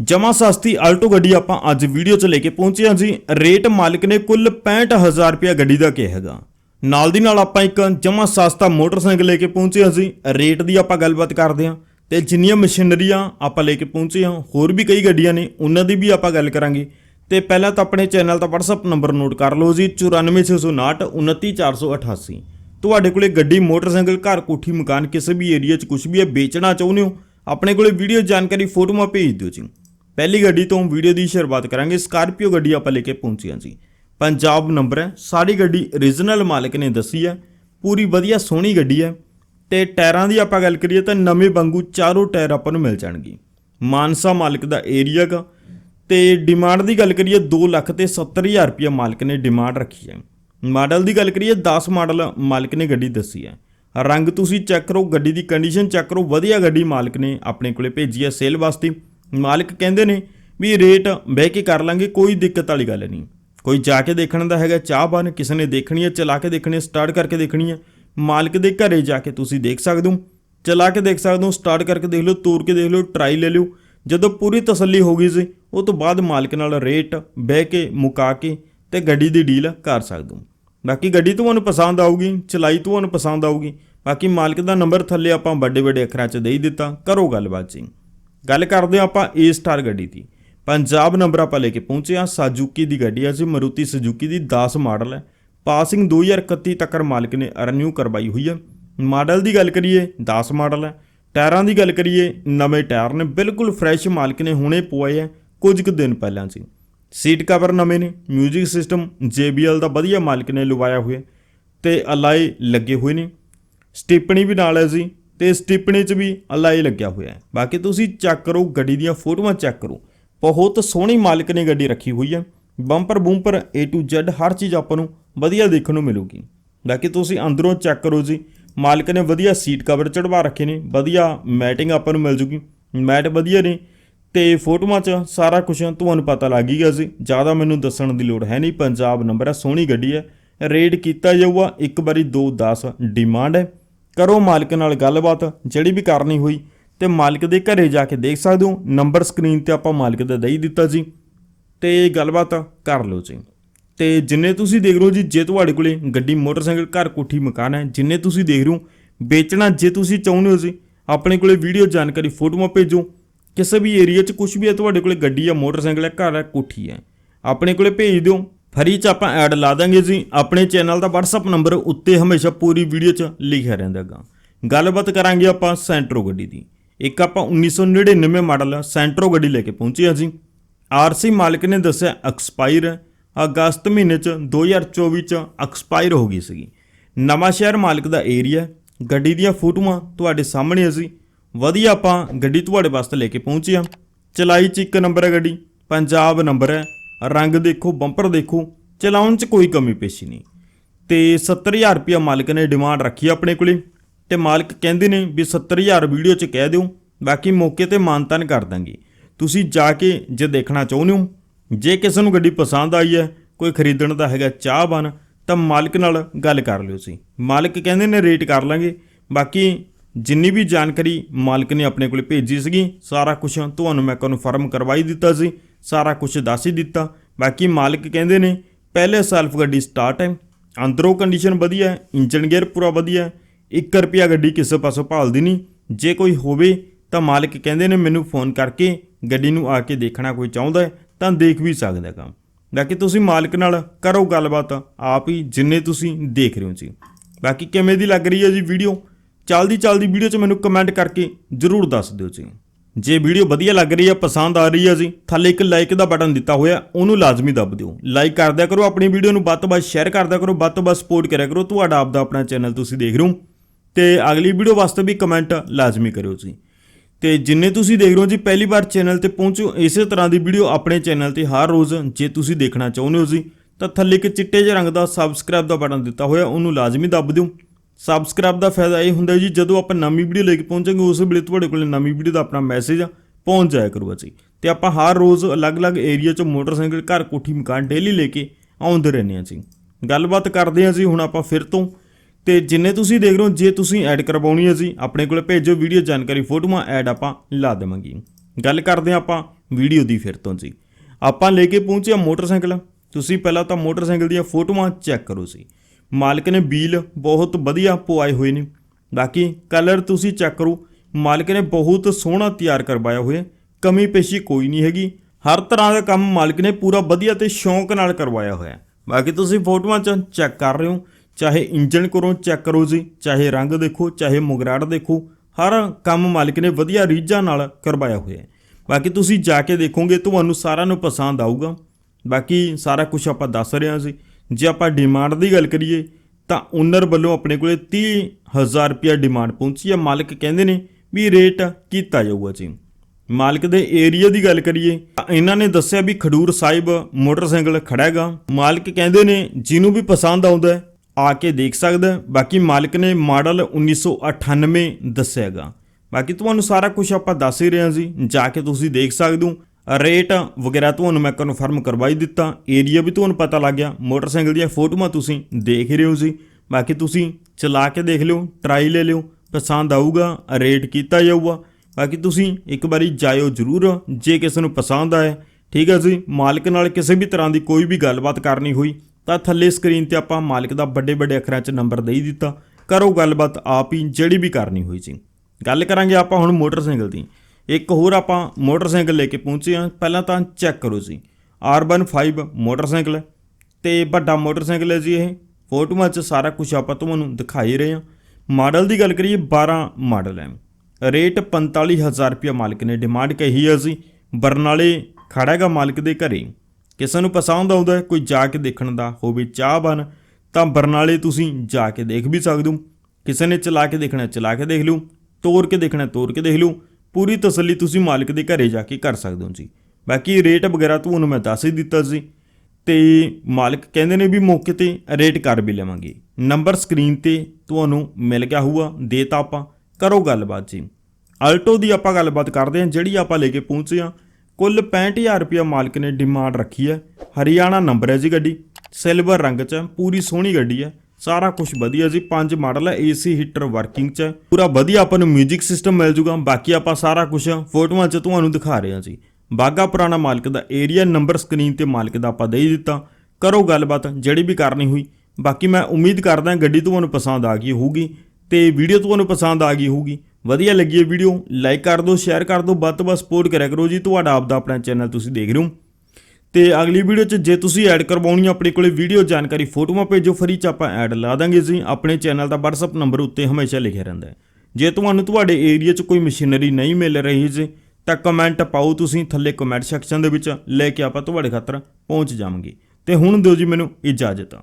ਜਮਾ ਸਸਤੀ ਆਲਟੋ ਗੱਡੀ ਆਪਾਂ ਅੱਜ ਵੀਡੀਓ 'ਚ ਲੈ ਕੇ ਪਹੁੰਚੇ ਹਾਂ ਜੀ। ਰੇਟ ਮਾਲਕ ਨੇ ਕੁੱਲ 65000 ਰੁਪਇਆ ਗੱਡੀ ਦਾ ਕਿਹਾ ਹੈਗਾ। ਨਾਲ ਦੀ ਨਾਲ ਆਪਾਂ ਇੱਕ ਜਮਾ ਸਸਤਾ ਮੋਟਰਸਾਈਕਲ ਲੈ ਕੇ ਪਹੁੰਚੇ ਹਾਂ ਜੀ। ਰੇਟ ਦੀ ਆਪਾਂ ਗੱਲਬਾਤ ਕਰਦੇ ਹਾਂ ਤੇ ਜਿੰਨੀਆਂ ਮਸ਼ੀਨਰੀਆਂ ਆਪਾਂ ਲੈ ਕੇ ਪਹੁੰਚੇ ਹਾਂ, ਹੋਰ ਵੀ ਕਈ ਗੱਡੀਆਂ ਨੇ, ਉਹਨਾਂ ਦੀ ਵੀ ਆਪਾਂ ਗੱਲ ਕਰਾਂਗੇ। ਤੇ ਪਹਿਲਾਂ ਤਾਂ ਆਪਣੇ ਚੈਨਲ ਦਾ WhatsApp ਨੰਬਰ ਨੋਟ ਕਰ ਲਓ ਜੀ 94659 29488 ਤੁਹਾਡੇ ਕੋਲੇ ਗੱਡੀ, ਮੋਟਰਸਾਈਕਲ, ਘਰ, ਕੋਠੀ, ਮਕਾਨ, ਕਿਸੇ ਵੀ ਏਰੀਆ 'ਚ ਕੁਝ ਵੀ ਹੈ, ਵੇਚਣਾ ਚਾਹੁੰਦੇ ਹੋ, ਆਪਣੇ ਕੋਲੇ ਵੀਡੀਓ ਜਾਣਕਾਰੀ, ਫੋਟੋਆਂ ਭੇਜ ਦਿਓ ਜੀ। ਪਹਿਲੀ ਗੱਡੀ ਤੋਂ ਵੀਡੀਓ ਦੀ ਸ਼ੁਰੂਆਤ ਕਰਾਂਗੇ। ਸਕਾਰਪੀਓ ਗੱਡੀ ਆਪਾਂ ਲੈ ਕੇ ਪਹੁੰਚੀਆਂ ਹਾਂ ਜੀ। ਪੰਜਾਬ ਨੰਬਰ ਹੈ। ਸਾਰੀ ਗੱਡੀ origignal ਮਾਲਕ ਨੇ ਦੱਸੀ ਹੈ। ਪੂਰੀ ਵਧੀਆ ਸੋਹਣੀ ਗੱਡੀ ਹੈ। ਤੇ ਟਾਇਰਾਂ ਦੀ ਆਪਾਂ ਗੱਲ ਕਰੀਏ ਤਾਂ ਨਵੇਂ ਵਾਂਗੂ ਚਾਰੋਂ ਟਾਇਰ ਆਪਾਂ ਨੂੰ ਮਿਲ ਜਾਣਗੇ। ਮਾਨਸਾ ਮਾਲਕ ਦਾ ਏਰੀਆ ਗਾ। ਤੇ ਡਿਮਾਂਡ ਦੀ ਗੱਲ ਕਰੀਏ 2 ਲੱਖ ਤੇ 70000 ਰੁਪਏ ਮਾਲਕ ਨੇ ਡਿਮਾਂਡ ਰੱਖੀ ਹੈ। ਮਾਡਲ ਦੀ ਗੱਲ ਕਰੀਏ 10 ਮਾਡਲ ਮਾਲਕ ਨੇ ਗੱਡੀ ਦੱਸੀ ਹੈ। ਰੰਗ ਤੁਸੀਂ ਚੈੱਕ ਕਰੋ, ਗੱਡੀ ਦੀ ਕੰਡੀਸ਼ਨ ਚੈੱਕ ਕਰੋ। ਵਧੀਆ ਗੱਡੀ ਮਾਲਕ ਨੇ ਆਪਣੇ ਕੋਲੇ ਭੇਜੀ ਹੈ ਸੇਲ ਵਾਸਤੇ। ਮਾਲਕ ਕਹਿੰਦੇ ਨੇ ਵੀ ਰੇਟ ਬਹਿ ਕੇ ਕਰ ਲਾਂਗੇ, ਕੋਈ ਦਿੱਕਤ ਵਾਲੀ ਗੱਲ ਨਹੀਂ। ਕੋਈ ਜਾ ਕੇ ਦੇਖਣ ਦਾ ਹੈਗਾ, ਚਾਹ ਬਨ, ਕਿਸੇ ਨੇ ਦੇਖਣੀ ਹੈ, ਚਲਾ ਕੇ ਦੇਖਣੀ ਹੈ ਸਟਾਰਟ ਕਰਕੇ ਦੇਖਣੀ ਹੈ। ਮਾਲਕ ਦੇ ਘਰੇ ਜਾ ਕੇ ਤੁਸੀਂ ਦੇਖ ਸਕਦੇ ਹੋ, ਚਲਾ ਕੇ ਦੇਖ ਸਕਦੇ ਹੋ ਸਟਾਰਟ ਕਰਕੇ ਦੇਖ ਲਓ ਤੋੜ ਕੇ ਦੇਖ ਲਓ ਟਰਾਈ ਲੈ ਲਿਓ। ਜਦੋਂ ਪੂਰੀ ਤਸੱਲੀ ਹੋ ਗਈ ਸੀ, ਉਹ ਤੋਂ ਬਾਅਦ ਮਾਲਕ ਨਾਲ ਰੇਟ ਬਹਿ ਕੇ ਮੁਕਾ ਕੇ ਤੇ ਗੱਡੀ ਦੀ ਡੀਲ ਕਰ ਸਕਦੇ ਹੋ। ਬਾਕੀ ਗੱਡੀ ਤੁਹਾਨੂੰ ਪਸੰਦ ਆਊਗੀ, ਚਲਾਈ ਤੁਹਾਨੂੰ ਪਸੰਦ ਆਊਗੀ। ਬਾਕੀ ਮਾਲਕ ਦਾ ਨੰਬਰ ਥੱਲੇ ਆਪਾਂ ਵੱਡੇ ਵੱਡੇ ਅੱਖਰਾਂ 'ਚ ਦੇ ਹੀ ਦਿੱਤਾ, ਕਰੋ ਗੱਲਬਾਤ ਜੀ। ਗੱਲ ਕਰਦੇ ਹਾਂ ਆਪਾਂ ਏ ਸਟਾਰ ਗੱਡੀ ਦੀ। ਪੰਜਾਬ ਨੰਬਰ ਆਪਾਂ ਲੈ ਕੇ ਪਹੁੰਚੇ ਹਾਂ। ਸਾਜੂਕੀ ਦੀ ਗੱਡੀ ਹੈ ਜੀ ਮਰੂਤੀ ਸੁਜ਼ੂਕੀ ਦੀ 10 ਮਾਡਲ ਹੈ। ਪਾਸਿੰਗ 2031 ਤੱਕ ਮਾਲਕ ਨੇ ਰੀਨਿਊ ਕਰਵਾਈ ਹੋਈ ਹੈ। ਮਾਡਲ ਦੀ ਗੱਲ ਕਰੀਏ 10 ਮਾਡਲ ਹੈ। ਟਾਇਰਾਂ ਦੀ ਗੱਲ ਕਰੀਏ, ਨਵੇਂ ਟਾਇਰ ਨੇ ਬਿਲਕੁਲ ਫਰੈਸ਼ ਮਾਲਕ ਨੇ ਹੁਣੇ ਪਵਾਏ ਹੈ, ਕੁਝ ਕੁ ਦਿਨ ਪਹਿਲਾਂ ਜੀ। ਸੀਟ ਕਵਰ ਨਵੇਂ ਨੇ 뮤직 ਸਿਸਟਮ JBL ਦਾ ਵਧੀਆ ਮਾਲਕ ਨੇ ਲਵਾਇਆ ਹੋਇਆ ਤੇ ਅਲਾਈ ਲੱਗੇ ਹੋਏ ਨੇ। ਸਟਿਪਣੀ ਵੀ ਨਾਲ ਹੈ ਜੀ। ਤੇ ਟਿੱਪਣੀ 'ਚ ਵੀ ਅਲਾਈ ਲੱਗਿਆ ਹੋਇਆ ਹੈ। ਬਾਕੀ ਤੁਸੀਂ ਚੈੱਕ ਕਰੋ, ਗੱਡੀ ਦੀਆਂ ਫੋਟੋਆਂ ਚੈੱਕ ਕਰੋ। ਬਹੁਤ ਸੋਹਣੀ ਮਾਲਕ ਨੇ ਗੱਡੀ ਰੱਖੀ ਹੋਈ ਹੈ। ਬੰਪਰ ਬੂੰਪਰ A to Z ਹਰ ਚੀਜ਼ ਆਪਾਂ ਨੂੰ ਵਧੀਆ ਦੇਖਣ ਨੂੰ ਮਿਲੂਗੀ। ਬਾਕੀ ਤੁਸੀਂ ਅੰਦਰੋਂ ਚੈੱਕ ਕਰੋ ਜੀ। ਮਾਲਕ ਨੇ ਵਧੀਆ ਸੀਟ ਕਵਰ ਚੜਵਾ ਰੱਖੇ ਨੇ। ਵਧੀਆ ਮੈਟਿੰਗ ਆਪਾਂ ਨੂੰ ਮਿਲ ਜੂਗੀ। ਮੈਟ ਵਧੀਆ ਨੇ। ਤੇ ਫੋਟੋਆਂ 'ਚ ਸਾਰਾ ਕੁਝ ਤੁਹਾਨੂੰ ਪਤਾ ਲੱਗ ਹੀ ਗਿਆ ਸੀ ਜ਼ਿਆਦਾ ਮੈਨੂੰ ਦੱਸਣ ਦੀ ਲੋੜ ਹੈ ਨਹੀਂ। ਪੰਜਾਬ ਨੰਬਰ ਹੈ, ਸੋਹਣੀ ਗੱਡੀ ਹੈ। ਰੇਟ ਕੀਤਾ ਜਾਊਗਾ, ਇੱਕ ਵਾਰੀ 210 ਡਿਮਾਂਡ ਹੈ। ਕਰੋ ਮਾਲਕ ਨਾਲ ਗੱਲਬਾਤ, ਜਿਹੜੀ ਵੀ ਕਰਨੀ ਹੋਈ, ਤੇ ਮਾਲਕ ਦੇ ਘਰੇ ਜਾ ਕੇ ਦੇਖ ਸਕਦੇ ਹੋ। ਨੰਬਰ ਸਕਰੀਨ ਤੇ ਆਪਾਂ ਮਾਲਕ ਦਾ ਦੇ ਦਿੱਤਾ ਜੀ। ਤੇ ਗੱਲਬਾਤ ਕਰ ਲਓ ਜੀ। ਤੇ ਜਿੰਨੇ ਤੁਸੀਂ ਦੇਖ ਰਹੇ ਹੋ ਜੀ, ਜੇ ਤੁਹਾਡੇ ਕੋਲੇ ਗੱਡੀ, ਮੋਟਰਸਾਈਕਲ, ਘਰ, ਕੋਠੀ, ਮਕਾਨ ਹੈ, ਜਿੰਨੇ ਤੁਸੀਂ ਦੇਖ ਰਹੇ ਹੋ, ਵੇਚਣਾ ਜੇ ਤੁਸੀਂ ਚਾਹੁੰਦੇ ਹੋ ਜੀ, ਆਪਣੇ ਕੋਲੇ ਵੀਡੀਓ, ਜਾਣਕਾਰੀ, ਫੋਟੋਆਂ ਭੇਜੋ। ਕਿਸੇ ਵੀ ਏਰੀਆ 'ਚ ਕੁਝ ਵੀ ਹੈ, ਤੁਹਾਡੇ ਕੋਲੇ ਗੱਡੀ ਆ ਮੋਟਰਸਾਈਕਲ ਹੈ, ਘਰ ਹੈ, ਕੋਠੀ ਹੈ, ਆਪਣੇ ਕੋਲੇ ਭੇਜ ਦਿਓ। ਫਰੀ 'ਚ ਆਪਾਂ ਐਡ ਲਾ ਦਾਂਗੇ ਜੀ। ਆਪਣੇ ਚੈਨਲ ਦਾ WhatsApp ਨੰਬਰ ਉੱਤੇ ਹਮੇਸ਼ਾ ਪੂਰੀ ਵੀਡੀਓ 'ਚ ਲਿਖਿਆ ਰਹਿੰਦਾਗਾ ਗੱਲਬਾਤ ਕਰਾਂਗੇ ਆਪਾਂ ਸੈਂਟਰੋ ਗੱਡੀ ਦੀ। ਇੱਕ ਆਪਾਂ 1999 ਮਾਡਲ ਸੈਂਟਰੋ ਗੱਡੀ ਲੈ ਕੇ ਪਹੁੰਚੇ ਹਾਂ ਜੀ। ਆਰਸੀ ਮਾਲਕ ਨੇ ਦੱਸਿਆ ਐਕਸਪਾਇਰ ਹੈ ਅਗਸਤ ਮਹੀਨੇ 'ਚ 2024 'ਚ ਐਕਸਪਾਇਰ ਹੋ ਗਈ ਸੀਗੀ। ਨਵਾਂ ਸ਼ਹਿਰ ਮਾਲਕ ਦਾ ਏਰੀਆ, ਗੱਡੀ ਦੀਆਂ ਫੋਟੋਆਂ ਤੁਹਾਡੇ ਸਾਹਮਣੇ ਅਸੀਂ ਵਧੀਆ ਆਪਾਂ ਗੱਡੀ ਤੁਹਾਡੇ ਵਾਸਤੇ ਲੈ ਕੇ ਪਹੁੰਚੇ ਹਾਂ। ਚਲਾਈ 'ਚ ਇੱਕ ਨੰਬਰ ਹੈ ਗੱਡੀ, ਪੰਜਾਬ ਨੰਬਰ ਹੈ। ਰੰਗ ਦੇਖੋ, ਬੰਪਰ ਦੇਖੋ, ਚਲਾਉਣ 'ਚ ਕੋਈ ਕਮੀ ਪੇਸ਼ੀ ਨਹੀਂ। ਤੇ 70000 ਰੁਪਇਆ ਮਾਲਕ ਨੇ ਡਿਮਾਂਡ ਰੱਖੀ ਆਪਣੇ ਕੋਲੇ। ਤੇ ਮਾਲਕ ਕਹਿੰਦੇ ਨੇ ਵੀ 70000 ਵੀਡੀਓ 'ਚ ਕਹਿ ਦਿਓ, ਬਾਕੀ ਮੌਕੇ ਤੇ ਮਾਨਤਾਨ ਕਰ ਦਾਂਗੇ। ਤੁਸੀਂ ਜਾ ਕੇ ਜੇ ਦੇਖਣਾ ਚਾਹੁੰਦੇ ਹੋ, ਜੇ ਕਿਸੇ ਨੂੰ ਗੱਡੀ ਪਸੰਦ ਆਈ ਹੈ, ਕੋਈ ਖਰੀਦਣ ਦਾ ਹੈਗਾ ਚਾਹ ਬਨ, ਤਾਂ ਮਾਲਕ ਨਾਲ ਗੱਲ ਕਰ ਲਿਓ ਸੀ ਮਾਲਕ ਕਹਿੰਦੇ ਨੇ ਰੇਟ ਕਰ ਲਾਂਗੇ। ਬਾਕੀ ਜਿੰਨੀ ਵੀ ਜਾਣਕਾਰੀ ਮਾਲਕ ਨੇ ਆਪਣੇ ਕੋਲ ਭੇਜੀ ਸੀਗੀ, ਸਾਰਾ ਕੁਝ ਤੁਹਾਨੂੰ ਮੈਂ ਕਨਫਰਮ ਕਰਵਾਈ ਦਿੱਤਾ ਸੀ। ਸਾਰਾ ਕੁਝ ਦੱਸ ਹੀ ਦਿੱਤਾ। ਬਾਕੀ ਮਾਲਕ ਕਹਿੰਦੇ ਨੇ, ਪਹਿਲੇ ਸੈਲਫ ਗੱਡੀ ਸਟਾਰਟ ਹੈ, ਅੰਦਰੋਂ ਕੰਡੀਸ਼ਨ ਵਧੀਆ ਹੈ ਇੰਜਨ ਗੇਅਰ ਪੂਰਾ ਵਧੀਆ ਹੈ 1 ਰੁਪਿਆ ਗੱਡੀ ਕਿਸੇ ਪਾਸੋਂ ਭਾਲਦੀ ਨਹੀਂ। ਜੇ ਕੋਈ ਹੋਵੇ ਤਾਂ ਮਾਲਕ ਕਹਿੰਦੇ ਨੇ, ਮੈਨੂੰ ਫੋਨ ਕਰਕੇ ਗੱਡੀ ਨੂੰ ਆ ਕੇ ਦੇਖਣਾ ਕੋਈ ਚਾਹੁੰਦਾ ਹੈ, ਤਾਂ ਦੇਖ ਵੀ ਸਕਦਾ ਕੰਮ। ਬਾਕੀ ਤੁਸੀਂ ਮਾਲਕ ਨਾਲ ਕਰੋ ਗੱਲਬਾਤ, ਆਪ ਹੀ ਜਿੰਨੇ ਤੁਸੀਂ ਦੇਖ ਰਹੇ ਹੋ ਜੀ ਬਾਕੀ ਕਿਵੇਂ ਦੀ ਲੱਗ ਰਹੀ ਹੈ ਜੀ ਵੀਡੀਓ ਚੱਲਦੀ ਚੱਲਦੀ ਵੀਡੀਓ 'ਚ ਮੈਨੂੰ ਕਮੈਂਟ ਕਰਕੇ ਜਰੂਰ ਦੱਸ ਦਿਓ ਜੀ। ਜੇ ਵੀਡੀਓ ਵਧੀਆ ਲੱਗ ਰਹੀ ਹੈ ਪਸੰਦ ਆ ਰਹੀ ਹੈ ਜੀ, ਥੱਲੇ ਇੱਕ ਲਾਈਕ ਦਾ ਬਟਨ ਦਿੱਤਾ ਹੋਇਆ, ਉਹਨੂੰ ਲਾਜ਼ਮੀ ਦੱਬ ਦਿਓ। ਲਾਈਕ ਕਰਦਿਆ ਕਰੋ ਆਪਣੀ ਵੀਡੀਓ ਨੂੰ, ਵੱਧ ਤੋਂ ਵੱਧ ਸ਼ੇਅਰ ਕਰ ਕਰੋ, ਵੱਧ ਤੋਂ ਵੱਧ ਸਪੋਰਟ ਕਰਿਆ ਕਰੋ, ਤੁਹਾਡਾ ਆਪਦਾ ਆਪਣਾ ਚੈਨਲ ਤੁਸੀਂ ਦੇਖ ਰਹੇ ਹੋ। ਤੇ ਅਗਲੀ ਵੀਡੀਓ ਵਾਸਤੇ ਵੀ ਕਮੈਂਟ ਲਾਜ਼ਮੀ ਕਰਿਓ ਜੀ। ਤੇ ਜਿੰਨੇ ਤੁਸੀਂ ਦੇਖ ਰਹੇ ਹੋ ਜੀ, ਪਹਿਲੀ ਵਾਰ ਚੈਨਲ ਤੇ ਪਹੁੰਚੋ, ਇਸੇ ਤਰ੍ਹਾਂ ਦੀ ਵੀਡੀਓ ਆਪਣੇ ਚੈਨਲ ਤੇ ਹਰ ਰੋਜ਼ ਜੇ ਤੁਸੀਂ ਦੇਖਣਾ ਚਾਹੁੰਦੇ ਹੋ ਜੀ, ਤਾਂ ਥੱਲੇ ਇੱਕ ਚਿੱਟੇ ਜਿਹੇ ਰੰਗ ਦਾ ਸਬਸਕ੍ਰਾਈਬ ਦਾ ਬਟਨ ਦਿੱਤਾ ਹੋਇਆ, ਉਹਨੂੰ ਲਾਜ਼ਮੀ ਦੱਬ ਦਿਓ। ਸਬਸਕ੍ਰਾਈਬ ਦਾ ਫਾਇਦਾ ਇਹ ਹੁੰਦਾ ਜੀ, ਜਦੋਂ ਆਪਾਂ ਨਵੀਂ ਵੀਡੀਓ ਲੈ ਕੇ ਪਹੁੰਚਾਂਗੇ, ਉਸ ਵੇਲੇ ਤੁਹਾਡੇ ਕੋਲ ਨਵੀਂ ਵੀਡੀਓ ਦਾ ਆਪਣਾ ਮੈਸੇਜ ਪਹੁੰਚ ਜਾਇਆ ਕਰੂਗਾ ਜੀ ਤੇ ਆਪਾਂ ਹਰ ਰੋਜ਼ ਅਲੱਗ-ਅਲੱਗ ਏਰੀਆ 'ਚ ਮੋਟਰਸਾਈਕਲ, ਘਰ ਕੋਠੀ, ਮਕਾਨ ਡੇਲੀ ਲੈ ਕੇ ਆਉਂਦੇ ਰਹਿੰਦੇ ਹਾਂ ਜੀ ਗੱਲਬਾਤ ਕਰਦੇ ਹਾਂ ਜੀ ਹੁਣ ਆਪਾਂ ਫਿਰ ਤੋਂ। ਤੇ ਜਿੰਨੇ ਤੁਸੀਂ ਦੇਖ ਰਹੇ ਹੋ, ਜੇ ਤੁਸੀਂ ਐਡ ਕਰਵਾਉਣੀ ਹੈ ਜੀ, ਆਪਣੇ ਕੋਲ ਭੇਜੋ ਵੀਡੀਓ ਜਾਣਕਾਰੀ, ਫੋਟੋਆਂ ਐਡ ਆਪਾਂ ਲਾ ਦੇਵਾਂਗੇ। ਗੱਲ ਕਰਦੇ ਹਾਂ ਆਪਾਂ ਵੀਡੀਓ ਦੀ ਫਿਰ ਤੋਂ ਜੀ। ਆਪਾਂ ਲੈ ਕੇ ਪਹੁੰਚੇ ਹਾਂ ਮੋਟਰਸਾਈਕਲ। ਤੁਸੀਂ ਪਹਿਲਾਂ ਤਾਂ ਮੋਟਰਸਾਈਕਲ ਦੀਆਂ ਫੋਟੋਆਂ ਚੈੱਕ ਕਰੋ ਸੀ ਮਾਲਕ ਨੇ ਬੀਲ ਬਹੁਤ ਵਧੀਆ ਪਵਾਏ ਹੋਏ ਨੇ। ਬਾਕੀ ਕਲਰ ਤੁਸੀਂ ਚੈੱਕ ਕਰੋ, ਮਾਲਕ ਨੇ ਬਹੁਤ ਸੋਹਣਾ ਤਿਆਰ ਕਰਵਾਇਆ ਹੋਇਆ। ਕਮੀ ਪੇਸ਼ੀ ਕੋਈ ਨਹੀਂ ਹੈਗੀ। ਹਰ ਤਰ੍ਹਾਂ ਦਾ ਕੰਮ ਮਾਲਕ ਨੇ ਪੂਰਾ ਵਧੀਆ ਤੇ ਸ਼ੌਂਕ ਨਾਲ ਕਰਵਾਇਆ ਹੋਇਆ। ਬਾਕੀ ਤੁਸੀਂ ਫੋਟੋਆਂ 'ਚ ਚੈੱਕ ਕਰ ਰਹੇ ਹੋ, ਚਾਹੇ ਇੰਜਨ ਕਰੋ ਚੈੱਕ ਕਰੋ ਜੀ, ਚਾਹੇ ਰੰਗ ਦੇਖੋ, ਚਾਹੇ ਮੁਗਰਾਟ ਦੇਖੋ, ਹਰ ਕੰਮ ਮਾਲਕ ਨੇ ਵਧੀਆ ਰੀਝਾਂ ਨਾਲ ਕਰਵਾਇਆ ਹੋਇਆ। ਹੈ ਬਾਕੀ ਤੁਸੀਂ ਜਾ ਕੇ ਦੇਖੋਗੇ, ਤੁਹਾਨੂੰ ਸਾਰਿਆਂ ਨੂੰ ਪਸੰਦ ਆਊਗਾ। ਬਾਕੀ ਸਾਰਾ ਕੁਝ ਆਪਾਂ ਦੱਸ ਰਹੇ ਹਾਂ ਜੀ। ਜੇ ਆਪਾਂ ਡਿਮਾਂਡ ਦੀ ਗੱਲ ਕਰੀਏ, ਤਾਂ ਓਨਰ ਵੱਲੋਂ ਆਪਣੇ ਕੋਲੇ 30000 ਰੁਪਿਆ ਡਿਮਾਂਡ ਪਹੁੰਚੀ ਹੈ। ਮਾਲਕ ਕਹਿੰਦੇ ਨੇ ਵੀ ਰੇਟ ਕੀਤਾ ਜਾਊਗਾ ਜੀ। ਮਾਲਕ ਦੇ ਏਰੀਆ ਦੀ ਗੱਲ ਕਰੀਏ, ਤਾਂ ਇਹਨਾਂ ਨੇ ਦੱਸਿਆ ਵੀ ਖਡੂਰ ਸਾਹਿਬ ਮੋਟਰਸਾਈਕਲ ਖੜਾ ਹੈਗਾ। ਮਾਲਕ ਕਹਿੰਦੇ ਨੇ ਜਿਹਨੂੰ ਵੀ ਪਸੰਦ ਆਉਂਦਾ ਆ ਕੇ ਦੇਖ ਸਕਦਾ ਬਾਕੀ ਮਾਲਕ ਨੇ ਮਾਡਲ 1998 ਦੱਸਿਆ ਹੈਗਾ। ਬਾਕੀ ਤੁਹਾਨੂੰ ਸਾਰਾ ਕੁਝ ਆਪਾਂ ਦੱਸ ਹੀ ਰਹੇ ਹਾਂ ਜੀ। ਜਾ ਕੇ ਤੁਸੀਂ ਦੇਖ ਸਕਦੇ ਹੋ। ਰੇਟ ਵਗੈਰਾ ਤੁਹਾਨੂੰ ਮੈਂ ਕਨਫਰਮ ਕਰਵਾਈ ਦਿੱਤਾ। ਏਰੀਆ ਵੀ ਤੁਹਾਨੂੰ ਪਤਾ ਲੱਗ ਗਿਆ। ਮੋਟਰਸਾਈਕਲ ਦੀਆਂ ਫੋਟੋਆਂ ਤੁਸੀਂ ਦੇਖ ਰਹੇ ਹੋ ਜੀ। ਬਾਕੀ ਤੁਸੀਂ ਚਲਾ ਕੇ ਦੇਖ ਲਿਓ ਟਰਾਈ ਲੈ ਲਿਓ, ਪਸੰਦ ਆਊਗਾ ਰੇਟ ਕੀਤਾ ਜਾਊਗਾ। ਬਾਕੀ ਤੁਸੀਂ ਇੱਕ ਵਾਰੀ ਜਾਇਓ ਜ਼ਰੂਰ, ਜੇ ਕਿਸੇ ਨੂੰ ਪਸੰਦ ਆਏ ਠੀਕ ਹੈ ਜੀ, ਮਾਲਕ ਨਾਲ ਕਿਸੇ ਵੀ ਤਰ੍ਹਾਂ ਦੀ ਕੋਈ ਵੀ ਗੱਲਬਾਤ ਕਰਨੀ ਹੋਈ, ਤਾਂ ਥੱਲੇ ਸਕਰੀਨ ਤੇ ਆਪਾਂ ਮਾਲਕ ਦਾ ਵੱਡੇ ਵੱਡੇ ਅੱਖਰਾਂ 'ਚ ਨੰਬਰ ਦੇ ਹੀ ਦਿੱਤਾ। ਕਰੋ ਗੱਲਬਾਤ ਆਪ ਹੀ ਜਿਹੜੀ ਵੀ ਕਰਨੀ ਹੋਈ ਜੀ। ਗੱਲ ਕਰਾਂਗੇ ਆਪਾਂ ਹੁਣ ਮੋਟਰਸਾਈਕਲ ਦੀ। ਇੱਕ ਹੋਰ ਆਪਾਂ ਮੋਟਰਸਾਈਕਲ ਲੈ ਕੇ ਪਹੁੰਚੇ ਹਾਂ। ਪਹਿਲਾਂ ਤਾਂ ਚੈੱਕ ਕਰੋ ਜੀ। R15 ਮੋਟਰਸਾਈਕਲ ਹੈ ਤੇ ਵੱਡਾ ਮੋਟਰਸਾਈਕਲ ਹੈ ਜੀ ਇਹ। ਫੋਟੋਆਂ 'ਚ ਸਾਰਾ ਕੁਝ ਆਪਾਂ ਤੁਹਾਨੂੰ ਦਿਖਾਈ ਰਹੇ ਹਾਂ। ਮਾਡਲ ਦੀ ਗੱਲ ਕਰੀਏ 12 ਮਾਡਲ ਹੈ। ਰੇਟ 45000 ਰੁਪਏ ਮਾਲਕ ਨੇ ਡਿਮਾਂਡ ਕਹੀ ਹੈ ਜੀ। ਬਰਨਾਲੇ ਖੜਾ ਹੈਗਾ ਮਾਲਕ ਦੇ ਘਰੇ। ਕਿਸੇ ਨੂੰ ਪਸੰਦ ਆਉਂਦਾ ਕੋਈ ਜਾ ਕੇ ਦੇਖਣ ਦਾ ਹੋਵੇ ਚਾਹ ਬਣ ਤਾਂ ਬਰਨਾਲੇ ਤੁਸੀਂ ਜਾ ਕੇ ਦੇਖ ਵੀ ਸਕਦੇ ਹੋ। ਕਿਸੇ ਨੇ ਚਲਾ ਕੇ ਦੇਖਣਾ ਚਲਾ ਕੇ ਦੇਖ ਲਓ। ਤੋੜ ਕੇ ਦੇਖਣਾ ਤੋੜ ਕੇ ਦੇਖ ਲਓ। ਪੂਰੀ ਤਸੱਲੀ ਤੁਸੀਂ ਮਾਲਕ ਦੇ ਘਰੇ ਜਾ ਕੇ ਕਰ ਸਕਦੇ ਹੋ ਜੀ। ਬਾਕੀ ਰੇਟ ਵਗੈਰਾ ਤੁਹਾਨੂੰ ਮੈਂ ਦੱਸ ਹੀ ਦਿੱਤਾ ਸੀ ਤੇ ਮਾਲਕ ਕਹਿੰਦੇ ਨੇ ਵੀ ਮੌਕੇ ਤੇ ਰੇਟ ਕਰ ਵੀ ਲਵਾਂਗੇ। ਨੰਬਰ ਸਕਰੀਨ ਤੇ ਤੁਹਾਨੂੰ ਮਿਲ ਗਿਆ ਹੋਊਗਾ ਦੇਤਾ ਆਪਾਂ। ਕਰੋ ਗੱਲਬਾਤ ਜੀ। ਆਲਟੋ ਦੀ ਆਪਾਂ ਗੱਲਬਾਤ ਕਰਦੇ ਹਾਂ ਜਿਹੜੀ ਆਪਾਂ ਲੈ ਕੇ ਪਹੁੰਚੇ ਹਾਂ। ਕੁੱਲ 65000 ਰੁਪਇਆ ਮਾਲਕ ਨੇ ਡਿਮਾਂਡ ਰੱਖੀ ਹੈ। ਹਰਿਆਣਾ ਨੰਬਰ ਹੈ ਜੀ ਗੱਡੀ। ਸਿਲਵਰ ਰੰਗ 'ਚ ਹੈ, ਪੂਰੀ ਸੋਹਣੀ ਗੱਡੀ ਹੈ। ਸਾਰਾ ਕੁਝ ਵਧੀਆ ਜੀ, ਪੰਜ ਮਾਡਲ ਹੈ ਏਸੀ ਹੀਟਰ ਵਰਕਿੰਗ 'ਚ। ਹੈ ਪੂਰਾ ਵਧੀਆ ਆਪਾਂ ਨੂੰ 뮤직 ਸਿਸਟਮ ਮਿਲ ਜੂਗਾ। ਬਾਕੀ ਆਪਾਂ ਸਾਰਾ ਕੁਝ ਫੋਟੋਆਂ 'ਚ ਤੁਹਾਨੂੰ ਦਿਖਾ ਰਹੇ ਹਾਂ ਜੀ। ਬਾਗਾ ਪੁਰਾਣਾ ਮਾਲਕ ਦਾ ਏਰੀਆ ਨੰਬਰ ਸਕਰੀਨ ਤੇ ਮਾਲਕ ਦਾ ਆਪਾਂ ਦੇ ਦਿੱਤਾ। ਕਰੋ ਗੱਲਬਾਤ, ਜਿਹੜੀ ਵੀ ਕਰਨੀ ਹੋਈ। ਬਾਕੀ ਮੈਂ ਉਮੀਦ ਕਰਦਾ ਗੱਡੀ ਤੁਹਾਨੂੰ ਪਸੰਦ ਆ ਗਈ ਹੋਊਗੀ ਤੇ ਵੀਡੀਓ ਤੁਹਾਨੂੰ ਪਸੰਦ ਆ ਗਈ ਹੋਊਗੀ। ਵਧੀਆ ਲੱਗੀ ਹੈ ਵੀਡੀਓ ਲਾਈਕ ਕਰ ਦਿਓ ਸ਼ੇਅਰ ਕਰ ਦਿਓ, ਵੱਧ ਤੋਂ ਵੱਧ ਸਪੋਰਟ ਕਰਿਆ ਕਰੋ ਜੀ। ਤੁਹਾਡਾ ਆਪਦਾ ਆਪਣਾ ਚੈਨਲ ਤੁਸੀਂ ਦੇਖ ਰਹੇ ਹੋ। ਤੇ ਅਗਲੀ ਵੀਡੀਓ 'ਚ ਜੇ ਤੁਸੀਂ ਐਡ ਕਰਵਾਉਣੀ ਆ, ਆਪਣੇ ਕੋਲੇ ਵੀਡੀਓ ਜਾਣਕਾਰੀ, ਫੋਟੋਆਂ ਭੇਜੋ, ਫਰੀ 'ਚ ਆਪਾਂ ਐਡ ਲਾ ਦਾਂਗੇ ਜੀ। ਆਪਣੇ ਚੈਨਲ ਦਾ WhatsApp ਨੰਬਰ ਉੱਤੇ ਹਮੇਸ਼ਾ ਲਿਖਿਆ ਰਹਿੰਦਾ ਹੈ। ਜੇ ਤੁਹਾਨੂੰ ਤੁਹਾਡੇ ਏਰੀਆ 'ਚ ਕੋਈ ਮਸ਼ੀਨਰੀ ਨਹੀਂ ਮਿਲ ਰਹੀ ਜੀ, ਤਾਂ ਕਮੈਂਟ ਪਾਓ ਤੁਸੀਂ ਥੱਲੇ ਕਮੈਂਟ ਸੈਕਸ਼ਨ ਦੇ ਵਿੱਚ, ਲੈ ਕੇ ਆਪਾਂ ਤੁਹਾਡੇ ਖਾਤਰ ਪਹੁੰਚ ਜਾਵਾਂਗੇ। ਤੇ ਹੁਣ ਦਿਓ ਜੀ ਮੈਨੂੰ ਇਜਾਜ਼ਤ।